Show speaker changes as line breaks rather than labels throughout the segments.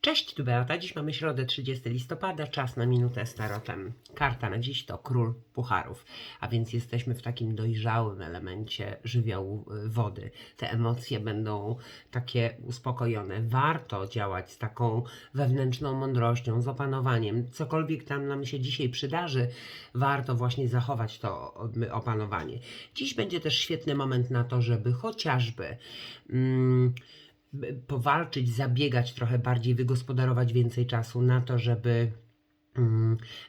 Cześć, tu Beata. Dziś mamy środę 30 listopada, czas na minutę z tarotem. Karta na dziś to król pucharów, a więc jesteśmy w takim dojrzałym elemencie żywiołu y, wody. Te emocje będą takie uspokojone. Warto działać z taką wewnętrzną mądrością, z opanowaniem. Cokolwiek tam nam się dzisiaj przydarzy, warto właśnie zachować to y, opanowanie. Dziś będzie też świetny moment na to, żeby chociażby. Mm, powalczyć, zabiegać trochę bardziej, wygospodarować więcej czasu na to, żeby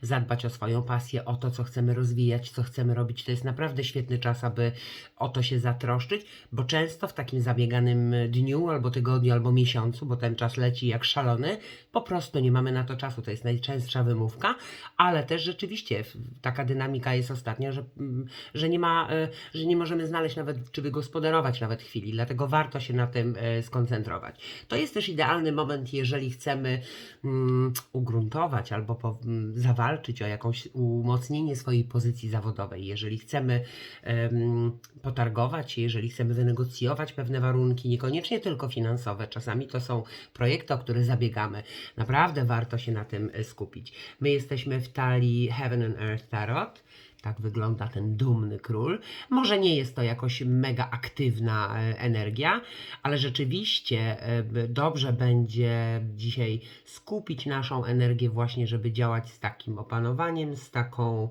zadbać o swoją pasję, o to, co chcemy rozwijać, co chcemy robić. To jest naprawdę świetny czas, aby o to się zatroszczyć, bo często w takim zabieganym dniu, albo tygodniu, albo miesiącu, bo ten czas leci jak szalony, po prostu nie mamy na to czasu. To jest najczęstsza wymówka, ale też rzeczywiście taka dynamika jest ostatnio, że, mm, że nie ma, e, że nie możemy znaleźć nawet, czy wygospodarować nawet chwili, dlatego warto się na tym e, skoncentrować. To jest też idealny moment, jeżeli chcemy mm, ugruntować albo po, zawalczyć o jakąś umocnienie swojej pozycji zawodowej, jeżeli chcemy em, potargować się, jeżeli chcemy wynegocjować pewne warunki, niekoniecznie tylko finansowe, czasami to są projekty, o które zabiegamy. Naprawdę warto się na tym e, skupić. My jesteśmy w talii Heaven and Earth Tarot. Tak wygląda ten dumny król. Może nie jest to jakoś mega aktywna e, energia, ale rzeczywiście e, dobrze będzie dzisiaj skupić naszą energię właśnie, żeby działać z takim opanowaniem, z taką,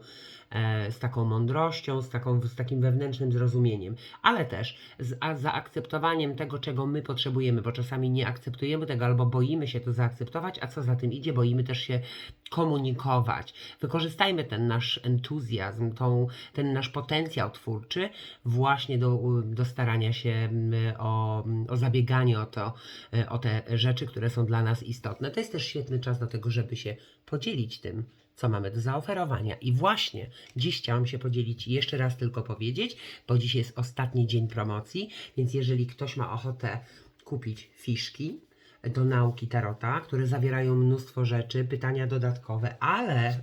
z taką mądrością, z, taką, z takim wewnętrznym zrozumieniem, ale też z zaakceptowaniem tego, czego my potrzebujemy, bo czasami nie akceptujemy tego albo boimy się to zaakceptować, a co za tym idzie, boimy też się komunikować. Wykorzystajmy ten nasz entuzjazm, tą, ten nasz potencjał twórczy właśnie do, do starania się mm, o, o zabieganie o, to, e, o te rzeczy, które są dla nas istotne. To jest też świetny czas do tego, żeby się podzielić tym, co mamy do zaoferowania. I właśnie dziś chciałam się podzielić i jeszcze raz tylko powiedzieć, bo dziś jest ostatni dzień promocji, więc jeżeli ktoś ma ochotę kupić fiszki, do nauki tarota, które zawierają mnóstwo rzeczy, pytania dodatkowe, ale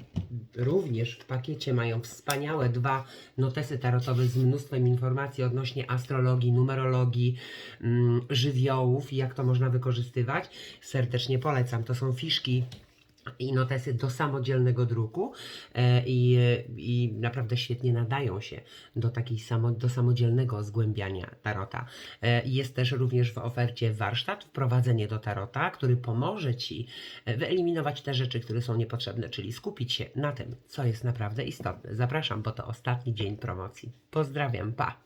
również w pakiecie mają wspaniałe dwa notesy tarotowe z mnóstwem informacji odnośnie astrologii, numerologii, mm, żywiołów i jak to można wykorzystywać. Serdecznie polecam. To są fiszki i notesy do samodzielnego druku e, i, i naprawdę świetnie nadają się do takiej samo, do samodzielnego zgłębiania tarota. E, Jest też również w ofercie warsztat, wprowadzenie do tarota, który pomoże Ci e, wyeliminować te rzeczy, które są niepotrzebne, czyli skupić się na tym, co jest naprawdę istotne. Zapraszam, bo to ostatni dzień promocji. Pozdrawiam, pa!